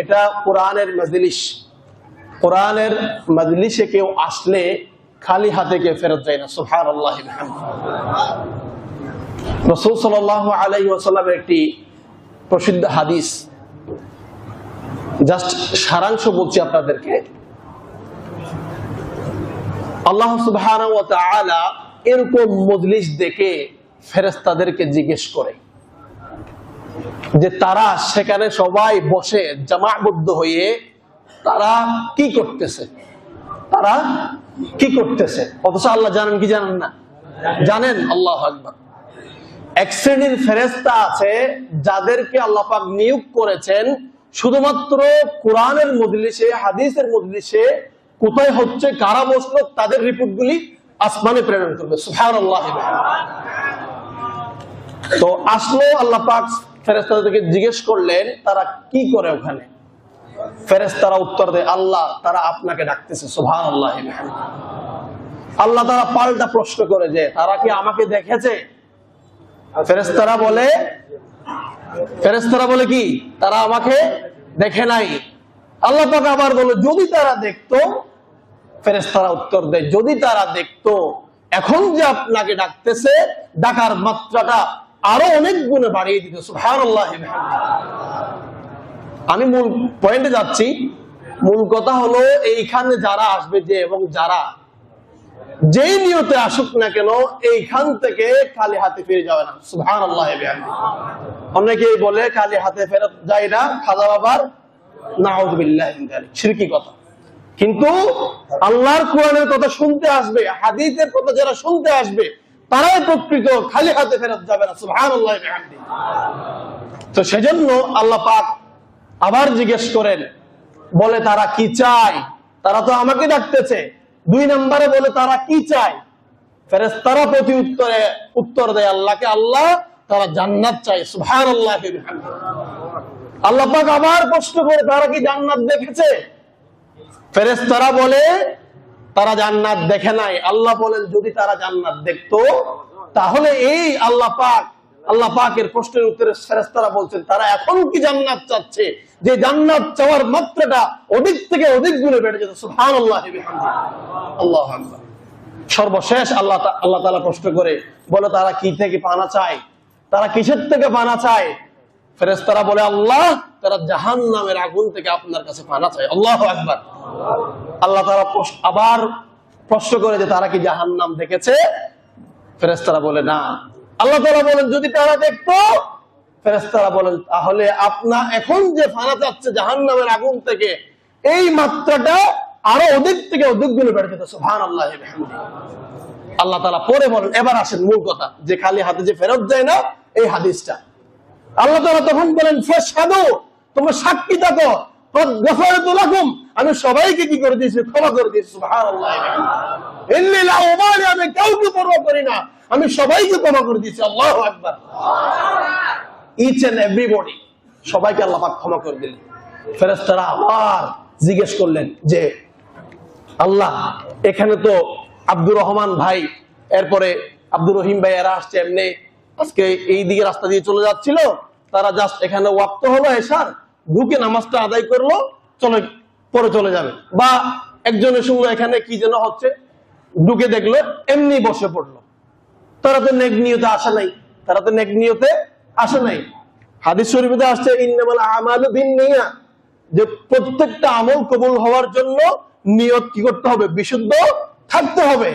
এটা কোরআনের মজলিস। কোরআনের মজলিসে কেউ আসলে খালি হাতে কেউ ফেরত যায় না সুহান আল্লাহ রসুল সাল আলাই একটি প্রসিদ্ধ হাদিস। জাস্ট সারাংশ বলছি আপনাদেরকে। আল্লাহ ওয়া এরকম মজলিস দেখে ফেরেশতাদেরকে জিজ্ঞেস করে। যে তারা সেখানে সবাই বসে জামাবদ্ধ হয়ে তারা কি করতেছে? তারা কি করতেছে? অথচ আল্লাহ জানেন কি জানেন না? জানেন? আল্লাহ আকবার। এক শ্রেণির ফেরেস্তা আছে, যাদেরকে আল্লাহ পাক নিয়োগ করেছেন শুধুমাত্র কোরআনের মজলিসে, হাদিসের মজলিসে, কোথায় হচ্ছে, কারা বসল, তাদের রিপোর্টগুলি আসমানে প্রেরণ করবে। সুবহানাল্লাহ। তো আসলো আল্লাহ পাক ফেরেস্তাদেরকে জিজ্ঞেস করলেন, তারা কি করে ওখানে? ফেরেস্তারা উত্তর দেয়, আল্লাহ, তারা আপনাকে ডাকতেছে সুবহান আল্লাহ আল্লাহ তারা পাল্টা প্রশ্ন করে যে, তারা কি আমাকে দেখেছে? ফেরেস্তারা বলে ফেরেস্তারা বলে কি, তারা আমাকে দেখে নাই। আল্লাহ পাক আবার বলে, যদি তারা দেখতো ফেরেস্তারা উত্তর দেয়, যদি তারা দেখতো, এখন যে আপনাকে ডাকতেছে, ডাকার মাত্রাটা আরও অনেক গুণে বাড়িয়ে দিত আমি মূল পয়েন্টে যাচ্ছি। মূল কথা হলো, এইখানে যারা আসবে যে এবং যারা যেই নিয়তে আসুক না কেন, এইখান থেকে খালি হাতে ফিরে যাবে না সুহান আল্লাহ অনেকেই বলে, খালি হাতে ফেরত যায় না, খাজা বাবার সিরকি কথা। কিন্তু আল্লাহর কোরআনের কথা শুনতে আসবে, হাদিসের কথা যারা শুনতে আসবে তারাই প্রকৃত খালি হাতে ফেরত যাবে না সুহান তো সেজন্য আল্লাহ পাক আবার জিজ্ঞেস করেন, বলে তারা কি চায়? তারা তো আমাকে ডাকতেছে। দুই নম্বরে বলে তারা কি চায়? ফেরেস্তারা প্রতি উত্তরে উত্তর দেয়, আল্লাহকে আল্লাহ, তারা জান্নাত চায় সুহান আল্লাহ আল্লাহ পাক আবার প্রশ্ন করে, তারা কি জান্নাত দেখেছে? ফেরেস্তারা বলে তারা জান্নাত দেখে নাই। আল্লাহ বলেন, যদি তারা জান্নাত দেখতো, তাহলে এই আল্লাহ পাক, আল্লাহ পাকের প্রশ্নের উত্তরে ফেরেস্তারা বলছেন, তারা এখন কি জান্নাত চাচ্ছে? যে জান্নাত চাওয়ার মাত্রাটা অধিক থেকে অধিক গুণে বেড়ে যেত। সুহান আল্লাহ আল্লাহ সর্বশেষ আল্লাহ আল্লাহ তালা প্রশ্ন করে, বলে তারা কি থেকে পানা চায়? তারা কিসের থেকে পানা চায়? ফেরেস্তারা বলে, আল্লাহ তারা জাহান নামের আগুন থেকে আপনার কাছে পানা চায়। আল্লাহ একবার আল্লাহ তারা আবার প্রশ্ন করে যে তারা কি জাহান নাম দেখেছে? ফেরেস্তারা বলে, না। আল্লাহ তারা বলেন, যদি তারা দেখতো ফেরেস্তারা বলেন, তাহলে আপনা এখন যে ফানা যাচ্ছে জাহান নামের আগুন থেকে, এই মাত্রাটা আরও অধিক থেকে অধিকগুলো বেড়ে যেত। আল্লাহ আল্লাহ তালা পরে বলেন, এবার আসেন, মূল কথা, যে খালি হাতে যে ফেরত যায় না, এই হাদিসটা। আল্লাহ তালা তখন বলেন সাধু তোমার সাক্ষী থাকো। আমি সবাইকে কি করে দিয়েছি? ক্ষমা করে দিয়েছি আমি কাউকে পরোয়া করি না। আমি সবাইকে ক্ষমা করে দিয়েছি, আল্লাহু আকবার। ইচ এন্ড এভরিবডি সবাইকে আল্লাহ ক্ষমা করে দিলেন। ফেরেশতারা আবার জিজ্ঞেস করলেন যে, আল্লাহ, এখানে তো আব্দুর রহমান ভাই, এরপরে আব্দুর রহিম ভাই এরা আসছে এমনি। আজকে এই দিকে রাস্তা দিয়ে চলে যাচ্ছিল, তারা জাস্ট এখানে ওয়াক্ত হলো এসার। ঢুকে নামাজটা আদায় করল, চলে, পরে চলে যাবে। বা একজনের শুনলো এখানে কি যেন হচ্ছে, ঢুকে দেখল, এমনি বসে পড়ল। তারা তো নেক নিয়তে আসে নাই, তারা তো নেক নিয়তে আসে নাই। হাদিস শরীফে আসছে, ইন্নামাল আমালু বিন্নিয়া যে প্রত্যেকটা আমল কবুল হওয়ার জন্য নিয়ত কি করতে হবে? বিশুদ্ধ থাকতে হবে।